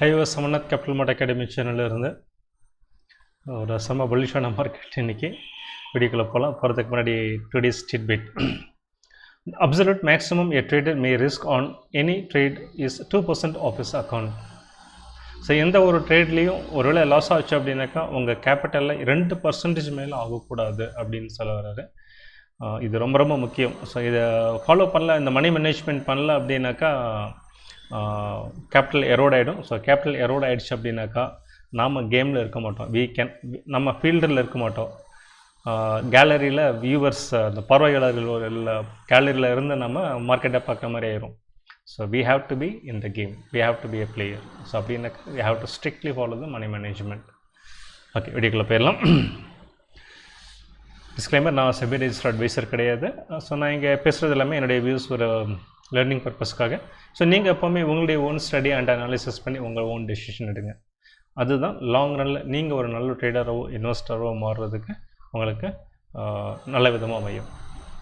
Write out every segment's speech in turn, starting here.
ஹைவர் சமநாத் capital mart academy சேனலில் இருந்து ஒரு செம்ம பலிஷான மார்க்கெட் இன்னைக்கு வீடியோக்குள்ளே போகலாம். போகிறதுக்கு முன்னாடி today state bit absolute maximum a trader may risk on any trade is two percent of is account so எந்த ஒரு ட்ரேட்லேயும் ஒருவேளை லாஸ் ஆச்சு அப்படின்னாக்கா உங்கள் கேபிட்டலில் ரெண்டு பர்சன்டேஜ் மேலே ஆகக்கூடாது அப்படின்னு சொல்ல வர்றாரு. இது ரொம்ப ரொம்ப முக்கியம். ஸோ இதை ஃபாலோ பண்ணல இந்த மணி மேனேஜ்மெண்ட் பண்ணல அப்படின்னாக்கா கேபிட்டல் எரோட் ஆகிடும் ஸோ கேபிட்டல் எரோட் ஆகிடுச்சு அப்படின்னாக்கா நாம் கேமில் இருக்க மாட்டோம். வீ கேன் நம்ம ஃபீல்டில் இருக்க மாட்டோம். கேலரியில் வியூவர்ஸ் அந்த பார்வையாளர்கள் இல்லை கேலரியில் இருந்து நம்ம மார்க்கெட்டை பார்க்குற மாதிரி ஆயிரும். So we have to be in the game we have to be a player so அப்படின்னாக்கா we have to strictly follow the money management okay வீடியோக்குள்ளே போயிடலாம். டிஸ்க்ளைமர் நான் செபி ரெஜிஸ்டர் அட்வைசர் கிடையாது. ஸோ நான் இங்கே பேசுகிறது எல்லாமே என்னுடைய வியூஸ் ஒரு லேர்னிங் பர்பஸ்க்காக ஸோ நீங்கள் எப்போவுமே உங்களுடைய ஓன் ஸ்டடி அண்ட் அனாலிசிஸ் பண்ணி உங்கள் ஓன் டெசிஷன் எடுங்க. அதுதான் லாங் ரனில் நீங்கள் ஒரு நல்ல ட்ரேடரோ இன்வெஸ்டரோ மாறுறதுக்கு உங்களுக்கு நல்ல விதமாக அமையும்.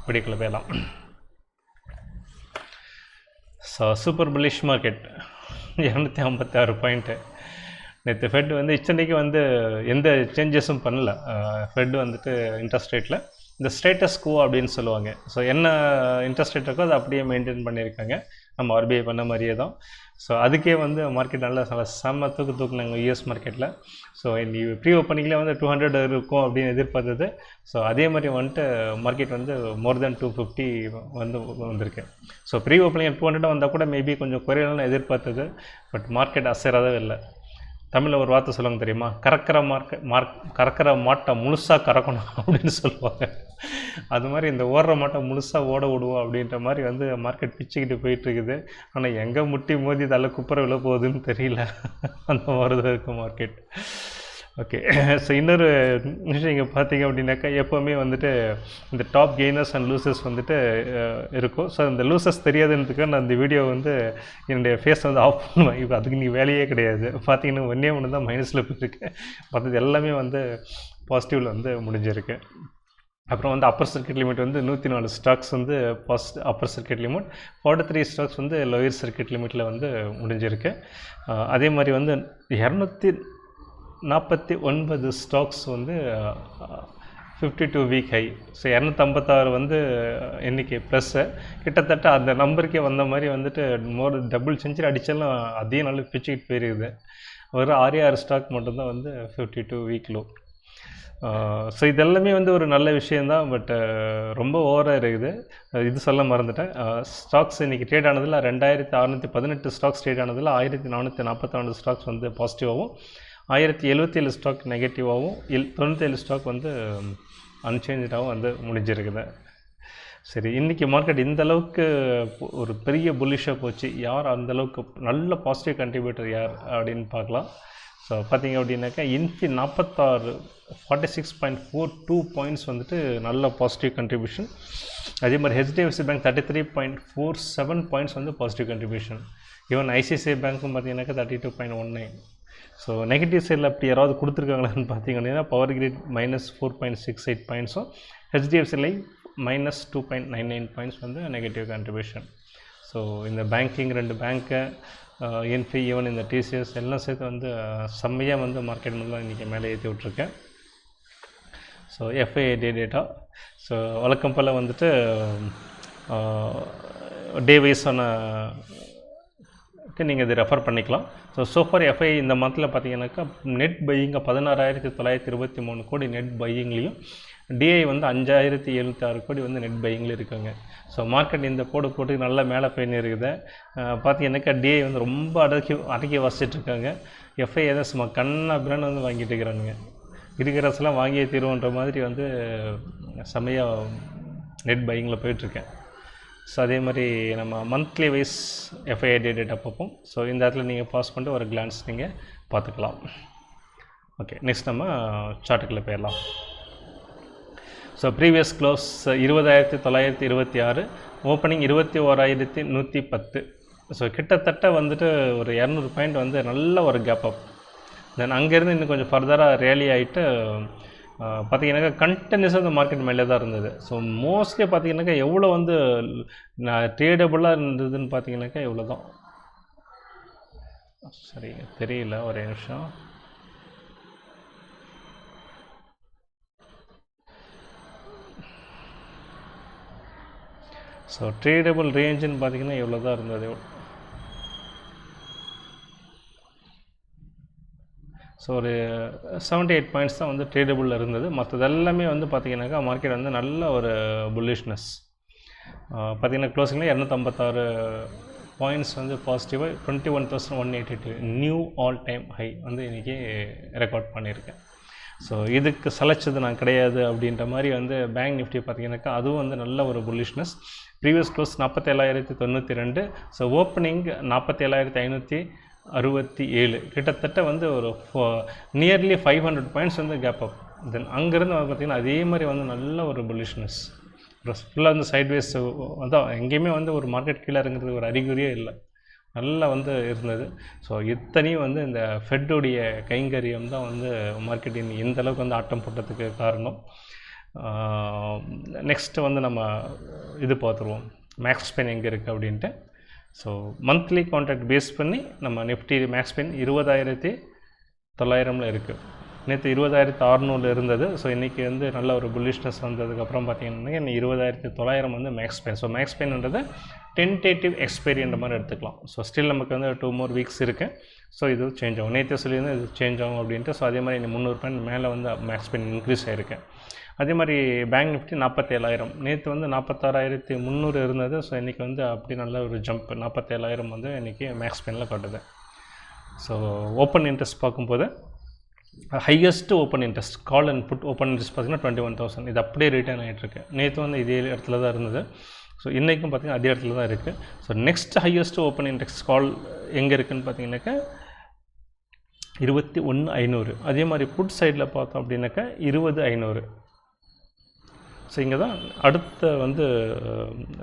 வீடியோக்குள்ளே போயலாம் ஸோ சூப்பர் புல்லிஷ் மார்க்கெட் இரநூத்தி ஐம்பத்தாறு பாயிண்ட்டு நேற்று ஃபெட் வந்து இச்சனைக்கு வந்து எந்த சேஞ்சஸும் பண்ணல. ஃபெட் வந்துட்டு இன்ட்ரெஸ்ட் ரேட்டில் இந்த ஸ்டேட்டஸ் கோ அப்படின்னு சொல்லுவாங்க. ஸோ என்ன இன்ட்ரெஸ்ட் ரேட் இருக்கோ அதை அப்படியே மெயின்டைன் பண்ணியிருக்காங்க. நம்ம ஆர்பிஐ பண்ண மாதிரியே தான். ஸோ அதுக்கே வந்து மார்க்கெட் நல்லா நல்லா செம்ம தூக்கு தூக்குனாங்க யூஎஸ் மார்க்கெட்டில் ஸோ இந்த ப்ரீ ஓப்பனிங்கில் வந்து டூ ஹண்ட்ரட் இருக்கும் அப்படின்னு எதிர்பார்த்தது. ஸோ அதே மாதிரி வந்துட்டு மார்க்கெட் வந்து மோர் தென் டூ ஃபிஃப்டி வந்து வந்திருக்கு. So pre opening two hundred வந்தால் கூட மேபி கொஞ்சம் குறையலாம்னு எதிர்பார்த்தது. பட் மார்க்கெட் அசைறதே இல்லை. தமிழில் ஒரு வார்த்தை சொல்லுவாங்க தெரியுமா? கறக்கிற மார்க்க மார்க் கறக்கிற மாட்டை முழுசாக கறக்கணும் அப்படின்னு சொல்லுவாங்க. அது மாதிரி இந்த ஓடுற மாட்டை முழுசாக ஓட விடுவோம் அப்படின்ற மாதிரி வந்து மார்க்கெட் பிச்சுக்கிட்டு போயிட்டுருக்குது. ஆனால் எங்கே முட்டி மோதி தலை குப்புற விழ போகுதுன்னு தெரியல. அந்த மாதிரி தான் இருக்குது மார்க்கெட் ஓகே ஸோ இன்னொரு விஷயம் இங்கே பார்த்தீங்க அப்படின்னாக்கா எப்போவுமே வந்துட்டு இந்த டாப் கெய்னர்ஸ் அண்ட் லூசர்ஸ் வந்துட்டு இருக்கும். ஸோ அந்த லூசர்ஸ் தெரியாதுன்றதுக்கு நான் இந்த வீடியோ வந்து என்னுடைய ஃபேஸ் வந்து ஆஃப் பண்ணுவேன். இப்போ அதுக்கு நீங்கள் வேலையே கிடையாது. பார்த்தீங்கன்னா ஒன்றே ஒன்று தான் மைனஸில் போயிருக்கு. மற்றது எல்லாமே வந்து பாசிட்டிவில் வந்து முடிஞ்சிருக்கு. அப்புறம் வந்து அப்பர் சர்க்கியூட் லிமிட் வந்து நூற்றி நாலு ஸ்டாக்ஸ் வந்து first upper circuit limit forty three stocks வந்து லோயர் சர்க்கியூட் லிமிட்டில் வந்து முடிஞ்சிருக்கு. அதே மாதிரி வந்து இரநூத்தி நாற்பத்தி ஒன்பது ஸ்டாக்ஸ் வந்து fifty two week high so இரநூத்தம்பத்தாறு வந்து எண்ணிக்கை ப்ளஸ்ஸு கிட்டத்தட்ட அந்த நம்பருக்கே வந்த மாதிரி வந்துட்டு மோர் டபுள் செஞ்சுரி அடித்தாலும் அதே நாள் பிச்சுக்கிட்டு போயிருக்குது ஒரு ஆறு ஆறு ஸ்டாக் மட்டும்தான் வந்து fifty two week low so இதெல்லாமே வந்து ஒரு நல்ல விஷயந்தான் பட்டு ரொம்ப ஓவராக இருக்குது. இது சொல்ல மறந்துட்டேன். ஸ்டாக்ஸ் இன்றைக்கி ட்ரேட் ஆனதில் ரெண்டாயிரத்தி அறநூற்றி பதினெட்டு ஸ்டாக்ஸ் ட்ரேட் ஆனதில் ஆயிரத்தி நானூற்றி நாற்பத்தி ஸ்டாக்ஸ் வந்து பாசிட்டிவாகவும் ஆயிரத்தி எழுபத்தி ஏழு ஸ்டாக் நெகட்டிவாகவும் எல் தொண்ணூற்றேழு ஸ்டாக் வந்து அன்சேஞ்சாகவும் வந்து முடிஞ்சிருக்குது. சரி இன்றைக்கி மார்க்கெட் இந்த அளவுக்கு ஒரு பெரிய புல்லிஷாக போச்சு. யார் அந்த அளவுக்கு நல்ல பாசிட்டிவ் கண்ட்ரிபியூட்டர் யார் அப்படின்னு பார்க்கலாம். ஸோ பார்த்தீங்க அப்படின்னாக்கா இன்ஃபி நாற்பத்தாறு forty six point four two points வந்துட்டு நல்ல பாசிட்டிவ் கண்ட்ரிபியூஷன் அதே மாதிரி HDFC bank thirty three point four seven points வந்து பாசிட்டிவ் கண்ட்ரிபியூஷன் ஈவன் ஐசிஐசிஐ பேங்க்கும் பார்த்தீங்கன்னாக்கா thirty two point one nine so negative சைடில் அப்படி யாராவது கொடுத்துருக்காங்களான்னு பார்த்தீங்கன்னா power grid minus four point six eight பாயிண்ட்ஸும் HDFC life minus two point nine nine points வந்து negative contribution so இந்த பேங்கிங் ரெண்டு பேங்க்கு என்ஃபி ஈவன் இந்த டிசிஎஸ் எல்லாம் சேர்த்து வந்து செம்மையாக வந்து மார்க்கெட் மூலம் இன்றைக்கி மேலே ஏற்றி விட்ருக்கேன் ஸோ எஃப்ஐஏடி டேட்டா ஸோ வழக்கம் போல் வந்துட்டு டே வைஸான நீங்கள் இதை ரெஃபர் பண்ணிக்கலாம். ஸோ சோஃபார் எஃப்ஐ இந்த மந்தில் பார்த்தீங்கன்னாக்கா நெட் பையிங்க பதினாறாயிரத்தி தொள்ளாயிரத்தி இருபத்தி மூணு கோடி நெட் பையிங்லேயும் டிஐ வந்து அஞ்சாயிரத்தி எழுபத்தி ஆறு கோடி வந்து நெட் பையிங்கில் இருக்காங்க. ஸோ மார்க்கெட் இந்த கோடு போட்டு நல்லா மேலே போயின்னு இருக்குது. பார்த்தீங்கன்னாக்கா டிஐ வந்து ரொம்ப அடக்கி அடக்கி வசிச்சிட்ருக்காங்க எஃப்ஐ ஏதோ சும்மா கண்ணா பிராண்ட் வந்து வாங்கிட்டு இருக்கிறானுங்க. இருக்கிறசெல்லாம் வாங்கியே தீருவோன்ற மாதிரி வந்து செம்மையாக நெட் பையிங்கில் போயிட்டுருக்கேன் ஸோ அதே மாதிரி நம்ம மந்த்லி வைஸ் எஃப்ஐஆர் டேட்டா பார்ப்போம். ஸோ இந்த இடத்துல நீங்கள் பாஸ் பண்ணிட்டு ஒரு கிளான்ஸ் நீங்கள் பார்த்துக்கலாம். ஓகே நெக்ஸ்ட் நம்ம சார்ட்டுக்குள்ளே போயிடலாம். ஸோ ப்ரீவியஸ் க்ளோஸ் இருபதாயிரத்தி தொள்ளாயிரத்தி இருபத்தி ஆறு ஓப்பனிங் இருபத்தி ஓராயிரத்தி நூற்றி பத்து. ஸோ கிட்டத்தட்ட வந்துட்டு ஒரு இரநூறு பாயிண்ட் வந்து நல்ல ஒரு கேப் அப் தென் அங்கேருந்து இன்னும் கொஞ்சம் ஃபர்தராக ரேலி ஆகிட்டு பார்த்தீங்கன்னாக்கா கண்டினியூஸாக இந்த மார்க்கெட் மேலே தான் இருந்தது. ஸோ மோஸ்ட்லி பார்த்தீங்கன்னாக்கா எவ்வளோ வந்து நான் ட்ரேடபுளாக இருந்ததுன்னு பார்த்தீங்கன்னாக்கா எவ்வளோ தான் சரி தெரியல ஒரே நிமிஷம். ஸோ ட்ரேடபுள் ரேஞ்சுன்னு பார்த்தீங்கன்னா எவ்வளோ தான் இருந்தது. ஸோ ஒரு செவன்ட்டி எயிட் பாயிண்ட்ஸ் தான் வந்து ட்ரேடபுளில் இருந்தது. மற்றது எல்லாமே வந்து பார்த்திங்கனாக்கா மார்க்கெட் வந்து நல்ல ஒரு புல்லிஷ்னஸ் பார்த்திங்கன்னா க்ளோசிங்கில் இரநூத்தம்பத்தாறு பாயிண்ட்ஸ் வந்து பாசிட்டிவாக twenty one thousand one eighty two new all time high வந்து இன்றைக்கி ரெக்கார்ட் பண்ணியிருக்கேன். ஸோ இதுக்கு சலைச்சது நான் கிடையாது அப்படின்ற மாதிரி வந்து பேங்க் நிஃப்டி பார்த்தீங்கன்னாக்கா அதுவும் வந்து நல்ல ஒரு புல்லிஷ்னஸ் ப்ரீவியஸ் க்ளோஸ் நாற்பத்தேழாயிரத்தி தொண்ணூற்றி ரெண்டு. ஸோ ஓப்பனிங் நாற்பத்தேழாயிரத்தி ஐநூற்றி அறுபத்தி ஏழு. கிட்டத்தட்ட வந்து ஒரு ஃபோ நியர்லி ஃபைவ் ஹண்ட்ரட் பாயிண்ட்ஸ் வந்து கேப் அப் தென் அங்கேருந்து பார்த்திங்கன்னா அதே மாதிரி வந்து நல்ல ஒரு புல்லிஷ்னஸ் ஃபுல்லாக வந்து சைட்வேஸ் அதான் எங்கேயுமே வந்து ஒரு மார்க்கெட் கீழே இறங்குறது ஒரு அறிகுறியே இல்லை. நல்லா வந்து இருந்தது. ஸோ இத்தனையும் வந்து இந்த ஃபெட்டுடைய கைங்கரியம் தான் வந்து மார்க்கெட்டிங் எந்த அளவுக்கு வந்து ஆட்டம் போட்டதுக்கு காரணம். நெக்ஸ்ட்டு வந்து நம்ம இது பார்த்துருவோம். மேக்ஸ் பென் எங்கே இருக்குது அப்படின்ட்டு. ஸோ மந்த்லி கான்ட்ராக்ட் பேஸ் பண்ணி நம்ம நிஃப்டி மேக்ஸ் பென் இருபதாயிரத்தி தொள்ளாயிரமில் இருக்குது நேற்று இருபதாயிரத்து அறநூறு இருந்தது. ஸோ இன்றைக்கி வந்து நல்ல ஒரு புல்லிஷ்னஸ் வந்ததுக்கப்புறம் பார்த்தீங்கன்னா இன்னும் இருபதாயிரத்தி தொள்ளாயிரம் வந்து மேக்ஸ் பென் ஸோ மேக்ஸ் பென்ன்றது டென்டேட்டிவ் எக்ஸ்பைரின்ற மாதிரி எடுத்துக்கலாம். ஸோ ஸ்டில் நமக்கு வந்து டூ மோர் வீக்ஸ் இருக்குது ஸோ இது சேஞ்ச் ஆகும். நேற்று சொல்லியிருந்தேன் இது சேஞ்ச் ஆகும் அப்படின்ட்டு. ஸோ அதே மாதிரி இன்னும் முந்நூறு பாயிண்ட் மேலே வந்து மேக்ஸ் பென் இன்க்ரீஸ் ஆகிருக்கு அதே மாதிரி பேங்க் நிஃப்டி நாற்பத்தேழாயிரம் நேற்று வந்து நாற்பத்தாறாயிரத்தி முந்நூறு இருந்தது. ஸோ இன்றைக்கி வந்து அப்படி நல்ல ஒரு ஜம்ப் நாற்பத்தேழாயிரம் வந்து இன்றைக்கி மேக்ஸ் பெனில் காட்டுது. ஸோ ஓப்பன் இன்ட்ரெஸ்ட் பார்க்கும்போது highest open interest call and put open interest பார்த்தீங்கன்னா டுவெண்ட்டி ஒன் தௌசண்ட் இது அப்படியே ரிட்டர்ன் ஆகிட்டுருக்கு நேற்று வந்து இதே இடத்துல தான் இருந்தது. ஸோ இன்றைக்கும் பார்த்திங்கன்னா அதே இடத்துல தான் இருக்குது so next highest open interest call எங்கே இருக்குதுன்னு பார்த்தீங்கன்னாக்கா இருபத்தி ஒன்று ஐநூறு. அதே மாதிரி புட் சைடில் பார்த்தோம் அப்படின்னாக்கா இருபது ஐநூறு. ஸோ இங்கே தான் அடுத்த வந்து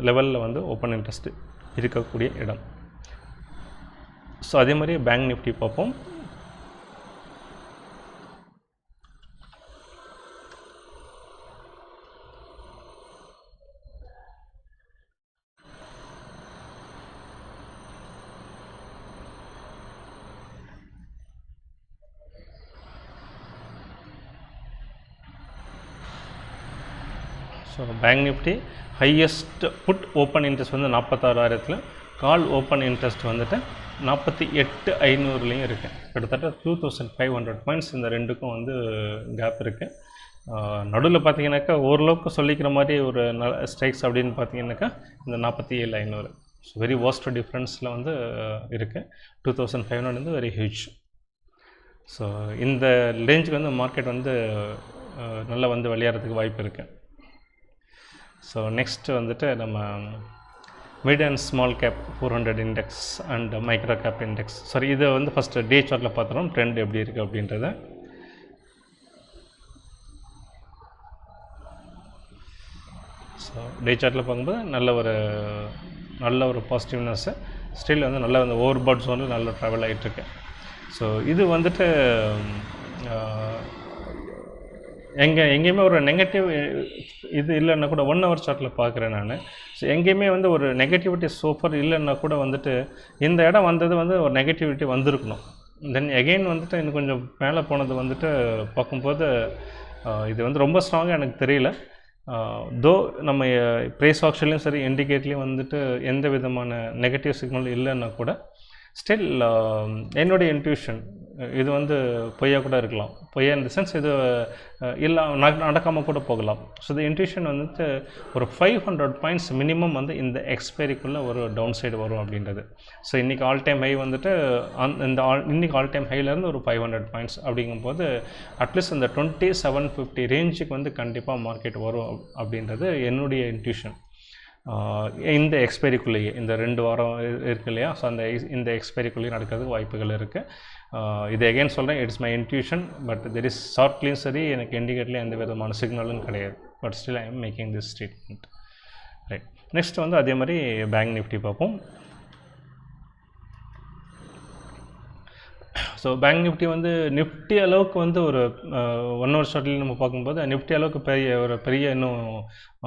லெவலில் வந்து ஓப்பன் இன்ட்ரெஸ்ட் இருக்கக்கூடிய இடம். ஸோ அதே மாதிரி பேங்க் நிஃப்டி பார்ப்போம். So bank Nifty highest put open interest வந்து நாற்பத்தாறாயிரத்தில் கால் ஓப்பன் இன்ட்ரெஸ்ட் வந்துட்டு நாற்பத்தி எட்டு ஐநூறுலேயும் இருக்குது கிட்டத்தட்ட two thousand five hundred points இந்த ரெண்டுக்கும் வந்து கேப் இருக்குது நடுவில் பார்த்தீங்கன்னாக்கா ஓரளவுக்கு சொல்லிக்கிற மாதிரி ஒரு ந ஸ்ட்ரைக்ஸ் அப்படின்னு பார்த்தீங்கன்னாக்கா இந்த நாற்பத்தி ஏழு ஐநூறு. ஸோ வெரி வாஸ்ட் டிஃப்ரென்ஸில் வந்து இருக்குது டூ தௌசண்ட் ஃபைவ் ஹண்ட்ரட் வந்து வெரி ஹியூஜ் ஸோ இந்த ரேஞ்சுக்கு வந்து மார்க்கெட் வந்து நல்லா வந்து விளையாடுறதுக்கு வாய்ப்பு இருக்குது ஸோ நெக்ஸ்ட் வந்துட்டு நம்ம mid and small cap four hundred index and micro cap index sorry இதை வந்து ஃபஸ்ட்டு டே சார்ட்டில் பார்த்துறோம் ட்ரெண்ட் எப்படி இருக்குது அப்படின்றத. ஸோ டே சார்ட்டில் பார்க்கும்போது நல்ல ஒரு நல்ல ஒரு பாசிட்டிவ்னஸ்ஸு ஸ்டில் வந்து நல்ல அந்த ஓவர் பேர்ட்ஸ் வந்து நல்ல ட்ராவல் ஆகிட்டுருக்கு ஸோ இது வந்துட்டு எங்கே எங்கேயுமே ஒரு நெகட்டிவ் இது இல்லைன்னா கூட ஒன் ஹவர் சார்ட்டில் பார்க்குறேன் நான். ஸோ எங்கேயுமே வந்து ஒரு நெகட்டிவிட்டி சூப்பர் இல்லைன்னா கூட வந்துட்டு இந்த இடம் வந்தது வந்து ஒரு நெகட்டிவிட்டி வந்திருக்கணும். தென் எகெயின் வந்துட்டு இன்னும் கொஞ்சம் மேலே போனது வந்துட்டு பார்க்கும்போது இது வந்து ரொம்ப ஸ்ட்ராங்காக எனக்கு தெரியல. தோ நம்ம ப்ரைஸ் ஆக்ஷன்லேயும் சரி இண்டிகேட்லேயும் வந்துட்டு எந்த விதமான நெகட்டிவ் சிக்னல் இல்லைன்னா கூட ஸ்டில் என்னுடைய இன்ட்யூஷன் இது வந்து பொய்யா கூட இருக்கலாம். பொய்யா இந்த சென்ஸ் இது இல்லை நடக்காமல் கூட போகலாம். ஸோ இந்த இன்ட்யூஷன் வந்துட்டு ஒரு ஃபைவ் ஹண்ட்ரட் பாயிண்ட்ஸ் மினிமம் வந்து இந்த எக்ஸ்பைரிக்குள்ளே ஒரு டவுன் சைடு வரும் அப்படின்றது. ஸோ இன்றைக்கி ஆல் டைம் ஹை வந்துட்டு அந் இந்த ஆல் இன்றைக்கி ஆல் டைம் ஹைலேருந்து ஒரு ஃபைவ் ஹண்ட்ரட் பாயிண்ட்ஸ் அப்படிங்கும்போது அட்லீஸ்ட் இந்த டுவெண்ட்டி செவன் ஃபிஃப்டி ரேஞ்சுக்கு வந்து கண்டிப்பாக மார்க்கெட் வரும் அப்படின்றது என்னுடைய இன்ட்யூஷன் இந்த எக்ஸ்பைரிக்குள்ளேயே இந்த ரெண்டு வாரம் இருக்கு இல்லையா? ஸோ அந்த இந்த எக்ஸ்பைரிக்குள்ளேயே நடக்கிறதுக்கு வாய்ப்புகள் இருக்குது இது எகைன் சொல்கிறேன் it's my intuition but there is ஷார்ட்லேயும் சரி எனக்கு இண்டிகேட்லேயும் எந்த விதமான சிக்னலும் கிடையாது. But still I am making this statement right next வந்து அதே மாதிரி பேங்க் நிஃப்டி பார்ப்போம். ஸோ பேங்க் நிஃப்டி வந்து நிஃப்டி அளவுக்கு வந்து ஒரு ஒன் ஹவர் ஷார்ட்லேயும் நம்ம பார்க்கும்போது நிஃப்டி அளவுக்கு பெரிய ஒரு பெரிய இன்னும்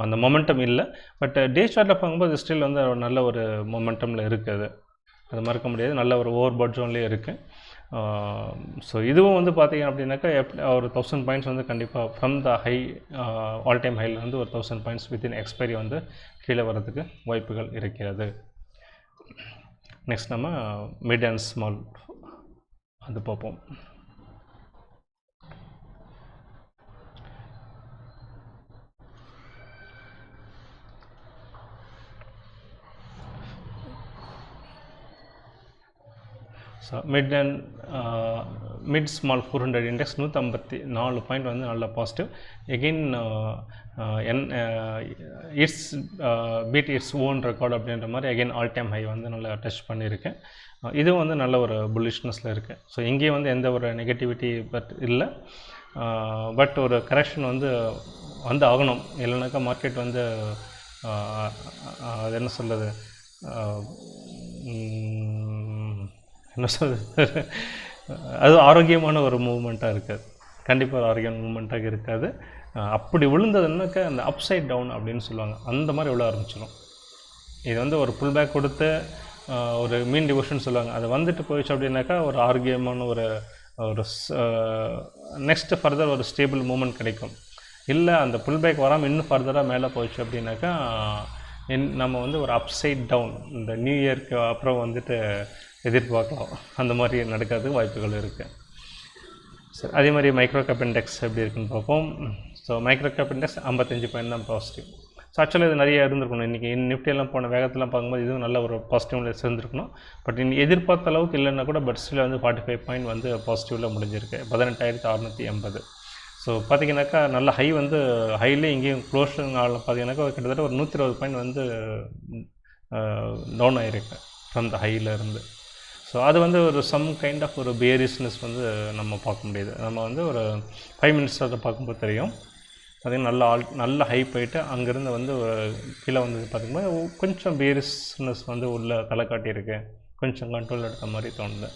அந்த மொமெண்டம் இல்லை. பட் டே ஷார்ட்டில் பார்க்கும்போது ஸ்டில் வந்து நல்ல ஒரு மொமெண்டமில் இருக்குது அது. மறக்க முடியாது. நல்ல ஒரு ஓவர் பட் ஜோன்லேயே இருக்குது ஸோ இதுவும் வந்து பார்த்தீங்க அப்படின்னாக்கா எப் ஒரு தௌசண்ட் பாயிண்ட்ஸ் வந்து கண்டிப்பாக from the high all time ஹையில் வந்து ஒரு தௌசண்ட் பாயிண்ட்ஸ் வித்தின் எக்ஸ்பைரி வந்து கீழே வரதுக்கு வாய்ப்புகள் இருக்கிறது. நெக்ஸ்ட் நம்ம மிட் அண்ட் ஸ்மால் அது பார்ப்போம். So mid and mid small four hundred index நூற்றம்பத்தி நாலு பாயிண்ட் வந்து நல்ல positive again and it's beat its own record அப்படின்ற மாதிரி அகெயின் ஆல் டைம் ஹை வந்து நல்லா டச் பண்ணியிருக்கேன் uh, இதுவும் வந்து நல்ல ஒரு புல்லிஷ்னஸில் இருக்குது ஸோ இங்கேயும் வந்து எந்த ஒரு நெகட்டிவிட்டி பட் இல்லை. பட் ஒரு கரெக்ஷன் வந்து வந்து ஆகணும். இல்லைனாக்கா மார்க்கெட் வந்து uh, uh, அது என்ன சொல்கிறது என்ன சொல்கிறது அது ஆரோக்கியமான ஒரு மூமெண்ட்டாக இருக்காது. கண்டிப்பாக ஒரு ஆரோக்கியமான மூமெண்ட்டாக இருக்காது. அப்படி விழுந்ததுன்னாக்கா அந்த அப்சைட் டவுன் அப்படின்னு சொல்லுவாங்க. அந்த மாதிரி விழ ஆரம்பிச்சிடும் இது வந்து ஒரு புல் பேக் கொடுத்து ஒரு மீன் டிவோஷன் சொல்லுவாங்க. அது வந்துட்டு போயிடுச்சு அப்படின்னாக்கா ஒரு ஆரோக்கியமான ஒரு ஒரு நெக்ஸ்ட்டு ஃபர்தர் ஒரு ஸ்டேபிள் மூமெண்ட் கிடைக்கும். இல்லை அந்த புல் பேக் வராமல் இன்னும் ஃபர்தராக மேலே போயிடுச்சு அப்படின்னாக்கா இன் நம்ம வந்து ஒரு அப்சைட் டவுன் இந்த நியூ இயர்க்கு அப்புறம் வந்துட்டு எதிர்பார்க்கலாம். அந்த மாதிரி நடக்காது வாய்ப்புகள் இருக்குது சரி அதே மாதிரி மைக்ரோ கேப் இண்டெக்ஸ் எப்படி இருக்குன்னு பார்ப்போம். ஸோ மைக்ரோ கேப் இண்டெக்ஸ் ஐம்பத்தஞ்சு பாயிண்ட் தான் பாசிட்டிவ் ஸோ ஆக்சுவலாக இது நிறைய இருந்திருக்கணும். இன்றைக்கி நிஃப்டியெல்லாம் போன வேகத்தெல்லாம் பார்க்கும்போது இதுவும் நல்ல ஒரு பாசிட்டிவ்ல சேர்ந்துருக்கணும். பட் இன்னும் எதிர்பார்த்த அளவுக்கு இல்லைன்னா கூட பட் ஸ்டில் வந்து ஃபார்ட்டி ஃபைவ் பாயிண்ட் வந்து பாசிட்டிவில் முடிஞ்சிருக்கு. பதினெட்டாயிரத்தி அறநூற்றி எண்பது. ஸோ பார்த்தீங்கன்னாக்கா நல்ல ஹை வந்து ஹைலே இங்கேயும் க்ளோஷன் ஆள் பார்த்தீங்கன்னாக்கா கிட்டத்தட்ட ஒரு நூற்றி இருபது பாயிண்ட் வந்து டவுன் ஆகிருக்கு ஃப்ரம் த ஹையில் இருந்து. ஸோ அது வந்து ஒரு சம் கைண்ட் ஆஃப் ஒரு பேரிஸ்னஸ் வந்து நம்ம பார்க்க முடியுது. நம்ம வந்து ஒரு ஃபைவ் மினிட்ஸ் அதை பார்க்கும்போது தெரியும். பார்த்திங்கன்னா நல்ல ஆல் நல்ல ஹைப் போயிட்டு அங்கேருந்து வந்து கீழே வந்தது பார்த்திங்கன்னா கொஞ்சம் பேரிஸ்னஸ் வந்து உள்ளே தலை காட்டியிருக்கு. கொஞ்சம் கண்ட்ரோல் எடுத்த மாதிரி தோணுது.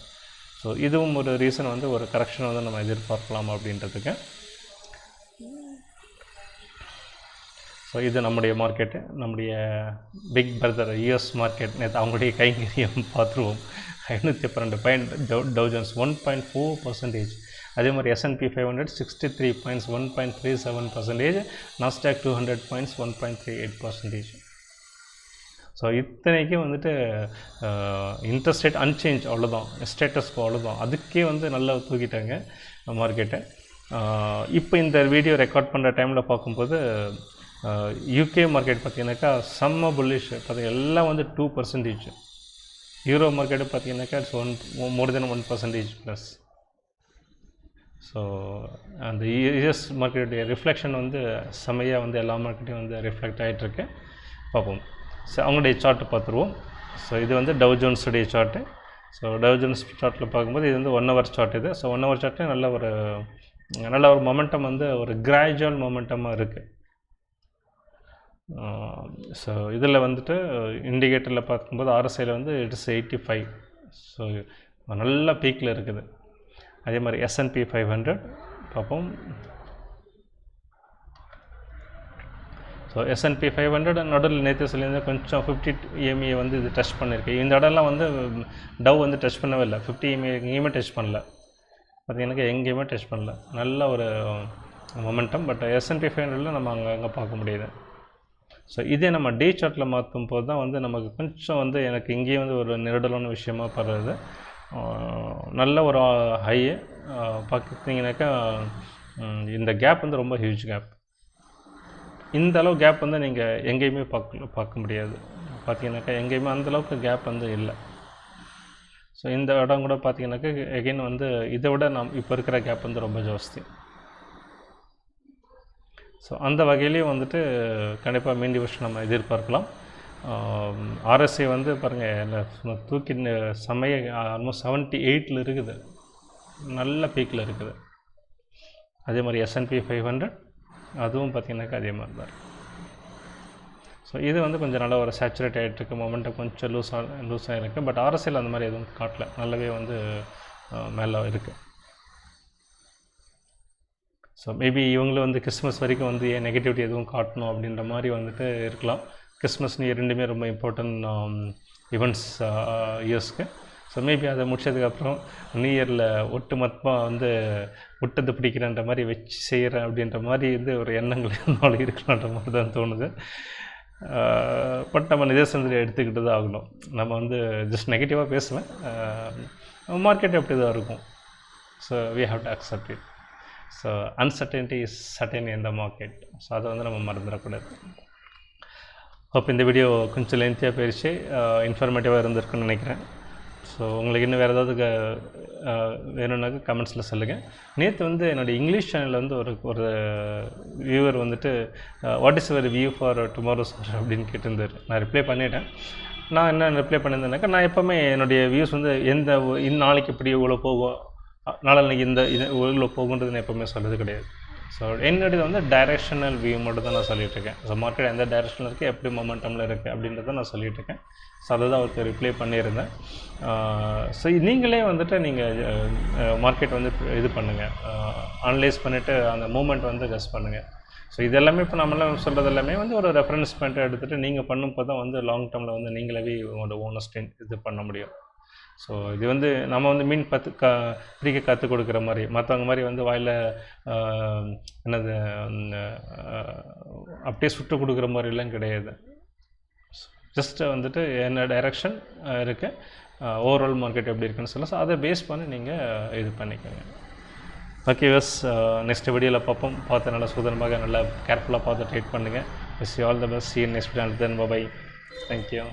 ஸோ இதுவும் ஒரு ரீசன் வந்து ஒரு கரெக்ஷன் வந்து நம்ம எதிர்பார்க்கலாம் அப்படின்றதுக்கு. ஸோ இது நம்முடைய மார்க்கெட்டு நம்முடைய பிக் பிரதர் யூஎஸ் மார்க்கெட் நேற்று அவங்களுடைய கைங்கரியம் பார்த்துருவோம். ஐநூற்றி பன்னெண்டு point Dow Dow Jones one point four percentage அதே மாதிரி S and P five hundred sixty three points one point three seven percentage Nasdaq two hundred points one point three eight percentage so இத்தனைக்கும் வந்துட்டு interest rate unchange அவ்வளோதான் status அவ்வளோதான் அதுக்கே வந்து நல்லா தூக்கிட்டாங்க மார்க்கெட்டை இப்போ இந்த வீடியோ ரெக்கார்ட் பண்ணுற டைமில் பார்க்கும்போது யூகே மார்க்கெட் பார்த்தீங்கன்னாக்கா செம்ம புல்லிஷ் பார்த்தீங்கன்னா எல்லாம் வந்து டூ பர்சன்டேஜ் யூரோ மார்க்கெட்டு பார்த்தீங்கன்னாக்கா it's one more then one percentage plus so அந்த யூஎஸ் மார்க்கெட்டுடைய ரிஃப்ளெக்ஷன் வந்து செமையாக வந்து எல்லா மார்க்கெட்டையும் வந்து ரிஃப்ளெக்ட் ஆகிட்டுருக்கு பார்ப்போம். ஸோ அவங்களுடைய சார்ட்டு பார்த்துருவோம். ஸோ இது வந்து டவ் ஜோன்ஸுடைய சார்ட்டு ஸோ டவ் ஜோன்ஸ் சார்ட்டில் பார்க்கும்போது இது வந்து ஒன் ஹவர் சார்ட் இது. ஸோ ஒன் ஹவர் சார்ட்டு நல்ல ஒரு நல்ல ஒரு மொமெண்டம் வந்து ஒரு கிராஜுவல் மொமெண்டமாக இருக்குது ஸோ இதில் வந்துட்டு இண்டிகேட்டரில் பார்க்கும்போது ஆர்எஸ்ஐயில் வந்து இட்ஸ் எயிட்டி ஃபைவ் ஸோ நல்ல பீக்கில் இருக்குது. அதே மாதிரி S and P five hundred பார்ப்போம். So S and P five hundred நடுவில் நேற்று சொல்லியிருந்தேன் கொஞ்சம் ஃபிஃப்டி இஎம்ஐ வந்து இது டச் பண்ணியிருக்கு இந்த இடம்லாம் வந்து டவ் வந்து டச் பண்ணவே இல்லை. ஃபிஃப்டி இஎம்ஐ எங்கேயுமே டச் பண்ணல. பார்த்தீங்கன்னா எங்கேயுமே டச் பண்ணல. நல்ல ஒரு மொமெண்டம் பட் எஸ்என்பி ஃபைவ் ஹண்ட்ரடில் நம்ம அங்கே அங்கே பார்க்க முடியுது. ஸோ இதே நம்ம டே சார்ட்டில் மாற்றும் போது தான் வந்து நமக்கு கொஞ்சம் வந்து எனக்கு இங்கேயே வந்து ஒரு நெருடலான விஷயமா படுறது நல்ல ஒரு ஹையு பார்த்தீங்கன்னாக்கா இந்த கேப் வந்து ரொம்ப ஹியூஜ் கேப் இந்த அளவு கேப் வந்து நீங்கள் எங்கேயுமே பார்க்க பார்க்க முடியாது. பார்த்தீங்கன்னாக்கா எங்கேயுமே அந்தளவுக்கு கேப் வந்து இல்லை. ஸோ இந்த இடம் கூட பார்த்தீங்கன்னாக்கா எகெயின் வந்து இதை விட நம் இப்போ இருக்கிற கேப் வந்து ரொம்ப ஜாஸ்தி. ஸோ அந்த வகையிலையும் வந்துட்டு கண்டிப்பாக மீன் டிவிஷன் நம்ம எதிர்பார்க்கலாம். ஆர்எஸ்ஐ வந்து பாருங்கள் தூக்கி சமய ஆல்மோஸ்ட் செவன்ட்டி எயிட்டில் இருக்குது. நல்ல பீக்கில் இருக்குது. அதே மாதிரி எஸ்என்பி ஃபைவ் ஹண்ட்ரட் அதுவும் பார்த்திங்கனாக்கா அதே மாதிரி தான் ஸோ இது வந்து கொஞ்சம் நல்லா ஒரு சேச்சுரேட் ஆகிட்டுருக்கு மொமெண்ட்டை கொஞ்சம் லூஸாக லூஸாக இருக்குது பட் ஆர்எஸ்ஐயில் அந்த மாதிரி எதுவும் காட்டல. நல்லாவே வந்து மேலே இருக்குது ஸோ மேபி இவங்களும் வந்து கிறிஸ்மஸ் வரைக்கும் வந்து ஏன் நெகட்டிவிட்டி எதுவும் காட்டணும் அப்படின்ற மாதிரி வந்துட்டு இருக்கலாம். கிறிஸ்மஸ் நியூ ரெண்டுமே ரொம்ப இம்பார்ட்டன்ட் ஈவெண்ட்ஸ் இயர்ஸ்க்கு ஸோ மேபி அதை முடிச்சதுக்கப்புறம் நியூ இயரில் ஒட்டு மொத்தமாக வந்து விட்டது பிடிக்கிறன்ற மாதிரி வச்சு செய்கிறேன் அப்படின்ற மாதிரி வந்து ஒரு எண்ணங்கள் இருந்தாலும் இருக்கலான்ற மாதிரி தான் தோணுது. Uh, பட் நம்ம நிதர்சனத்தில் எடுத்துக்கிட்டு தான் ஆகணும். நம்ம வந்து ஜஸ்ட் நெகட்டிவாக பேசுவேன். Uh, மார்க்கெட் அப்படி தான் இருக்கும்? So we have to accept it so uncertainty is certain in the market so அதை வந்து நம்ம மறந்துடக்கூடாது. ஹோப் இந்த வீடியோ கொஞ்சம் லென்த்தியாக போயிடுச்சு இன்ஃபர்மேட்டிவாக இருந்திருக்குன்னு நினைக்கிறேன். ஸோ உங்களுக்கு இன்னும் வேறு ஏதாவது வேணும்னாக்கா வேணும்னாக்க கமெண்ட்ஸில் சொல்லுங்கள் நேற்று வந்து என்னோடய இங்கிலீஷ் சேனலில் வந்து ஒரு ஒரு வியூவர் வந்துட்டு what is your view for tomorrow sir அப்படின்னு கேட்டிருந்தார். நான் ரிப்ளை பண்ணிட்டேன். நான் என்ன ரிப்ளை பண்ணியிருந்தேனாக்கா நான் எப்போவுமே என்னுடைய வியூஸ் வந்து எந்த இந்த நாளைக்கு இப்படி இவ்வளோ போகும் அ- இந்த இது இவ்வளோ போகுன்றது நான் எப்போவுமே சொல்கிறது கிடையாது. ஸோ என்னுடைய வந்து டைரெக்ஷனல் வியூ மட்டும் தான் நான் சொல்லிட்டு இருக்கேன். ஸோ மார்க்கெட் எந்த டைரெக்ஷனில் இருக்குது எப்படி மொமெண்டமில் இருக்குது அப்படின்றத நான் சொல்லிட்டு இருக்கேன். ஸோ அதை தான் அவருக்கு ரிப்ளை பண்ணியிருந்தேன். ஸோ நீங்களே வந்துட்டு நீங்கள் மார்க்கெட் வந்து இது பண்ணுங்கள் அனலைஸ் பண்ணிவிட்டு அந்த மூமெண்ட் வந்து கஸ் பண்ணுங்கள் ஸோ இது எல்லாமே இப்போ நம்மளாம் சொல்கிறது எல்லாமே வந்து ஒரு ரெஃபரன்ஸ் பாயிண்ட்டை எடுத்துகிட்டு நீங்கள் பண்ணும்போது தான் வந்து லாங் டேர்மில் வந்து நீங்களே உங்களோட ஓனஸ்ட் இது பண்ண முடியும். ஸோ இது வந்து நம்ம வந்து மீன் பத்து க பிரிக்க கற்றுக் கொடுக்குற மாதிரி மற்றவங்க மாதிரி வந்து வாயில் என்னது அப்படியே சுட்டு கொடுக்குற மாதிரிலாம் கிடையாது. ஜஸ்ட்டு வந்துட்டு என்ன டைரக்ஷன் இருக்குது ஓவரால் மார்க்கெட் எப்படி இருக்குன்னு சொல்ல ஸோ அதை பேஸ் பண்ணி நீங்கள் இது பண்ணிக்கோங்க. ஓகே வஸ் நெக்ஸ்ட் வீடியோவில் பார்ப்போம். பார்த்து நல்லா சுதந்திரமாக நல்லா கேர்ஃபுல்லாக பார்த்து ட்ரீட் பண்ணுங்கள் wish all the best see next then bye thank you